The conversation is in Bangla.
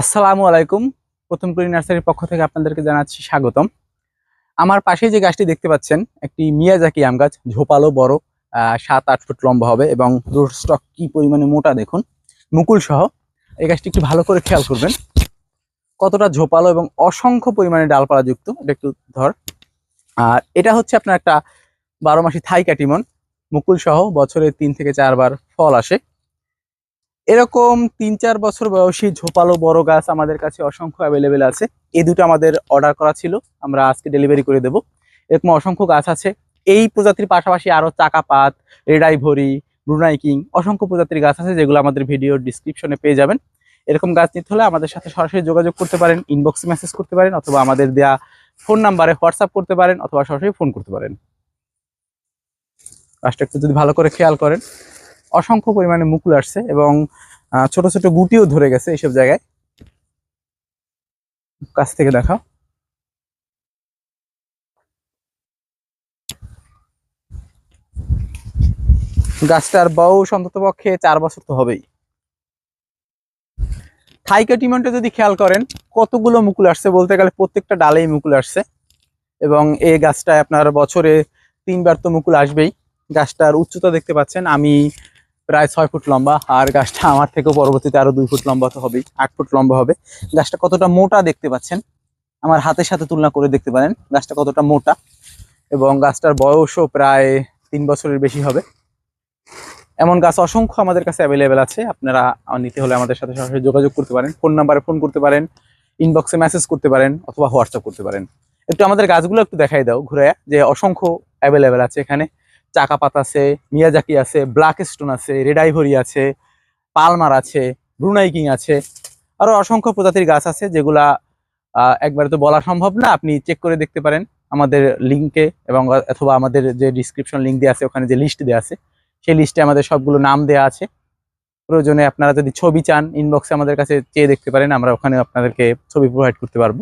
আসসালামু আলাইকুম। প্রথম কুড়ি নার্সারির পক্ষ থেকে আপনাদেরকে জানাচ্ছি স্বাগতম। আমার পাশে যে গাছটি দেখতে পাচ্ছেন, একটি মিয়াজাকি আম গাছ, ঝোপালো, বড় সাত, আট ফুট লম্বা হবে এবং রুট স্টক কি পরিমাণে মোটা দেখুন, মুকুল সহ। এই গাছটি একটু ভালো করে খেয়াল করবেন। কতটা ঝোপালো এবং অসংখ্য পরিমাণে ডালপালা যুক্ত, এটা একটু ধর। আর এটা হচ্ছে আপনার একটা বারো মাসি থাই কাটিমন মুকুল সহ বছরে তিন থেকে চারবার ফল আসে। এরকম তিন চার বছর বয়সী ঝোপালো বড় গাছ আমাদের কাছে অসংখ্য অ্যাভেলেবেল আছে। এই দুটো আমাদের অর্ডার করা ছিল, আমরা আজকে ডেলিভারি করে দেব। এরকম অসংখ্য গাছ আছে। এই প্রজাতির পাশাপাশি আরও চাকাপাত রেডাই ভরি কিং, অসংখ্য প্রজাতির গাছ আছে যেগুলো আমাদের ভিডিওর ডিসক্রিপশনে পেয়ে যাবেন। এরকম গাছ নিতে হলে আমাদের সাথে সরাসরি যোগাযোগ করতে পারেন ইনবক্সে মেসেজ করতে পারেন, অথবা আমাদের দেয়া ফোন নাম্বারে হোয়াটসঅ্যাপ করতে পারেন, অথবা সরাসরি ফোন করতে পারেন। গাছটা একটু যদি ভালো করে খেয়াল করেন। অসংখ্য পরিমাণে মুকুল আসছে এবং ছোট ছোট গুটিও ধরে গেছে এইসব জায়গায়। কাছ থেকে দেখাও। গাছটার বয়স অন্তত পক্ষে চার বছর তো হবেই। থাইকা টিমনটা যদি খেয়াল করেন, কতগুলো মুকুল আসছে বলতে গেলে প্রত্যেকটা ডালেই মুকুল আসছে। এবং এই গাছটায় আপনার বছরে তিনবার তো মুকুল আসবেই। গাছটার উচ্চতা দেখতে পাচ্ছেন, আমি প্রায় ছয় ফুট লম্বা, আর গাছটা আমার থেকেও পরবর্তীতে আরও দুই ফুট লম্বা তো হবেই, আট ফুট লম্বা হবে। গাছটা কতটা মোটা দেখতে পাচ্ছেন, আমার হাতের সাথে তুলনা করে দেখতে পারেন, গাছটা কতটা মোটা এবং গাছটার বয়সও প্রায় তিন বছরের বেশি হবে। এমন গাছ অসংখ্য আমাদের কাছে অ্যাভেলেবেল আছে, আপনারা নিতে হলে আমাদের সাথে সরাসরি যোগাযোগ করতে পারেন, ফোন নাম্বারে ফোন করতে পারেন ইনবক্সে মেসেজ করতে পারেন অথবা হোয়াটসঅ্যাপ করতে পারেন। একটু আমাদের গাছগুলো একটু দেখাই দাও ঘুরে যে অসংখ্য অ্যাভেলেবেল আছে এখানে। চাকাপাত আছে, মিয়াজাকি আছে ব্ল্যাক স্টোন আছে, রেড আইভরি আছে, পালমার আছে, ব্রুনাই কিং আছে, আরও অসংখ্য প্রজাতির গাছ আছে যেগুলা একবারে তো বলা সম্ভব না, আপনি চেক করে দেখতে পারেন আমাদের লিঙ্কে এবং অথবা আমাদের যে ডিসক্রিপশন লিঙ্ক দেওয়া আছে, ওখানে যে লিস্ট দেওয়া আছে, সেই লিস্টে আমাদের সবগুলো নাম দেওয়া আছে। প্রয়োজনে আপনারা যদি ছবি চান ইনবক্সে আমাদের কাছে চেয়ে দেখতে পারেন, আমরা ওখানে আপনাদেরকে ছবি প্রোভাইড করতে পারব।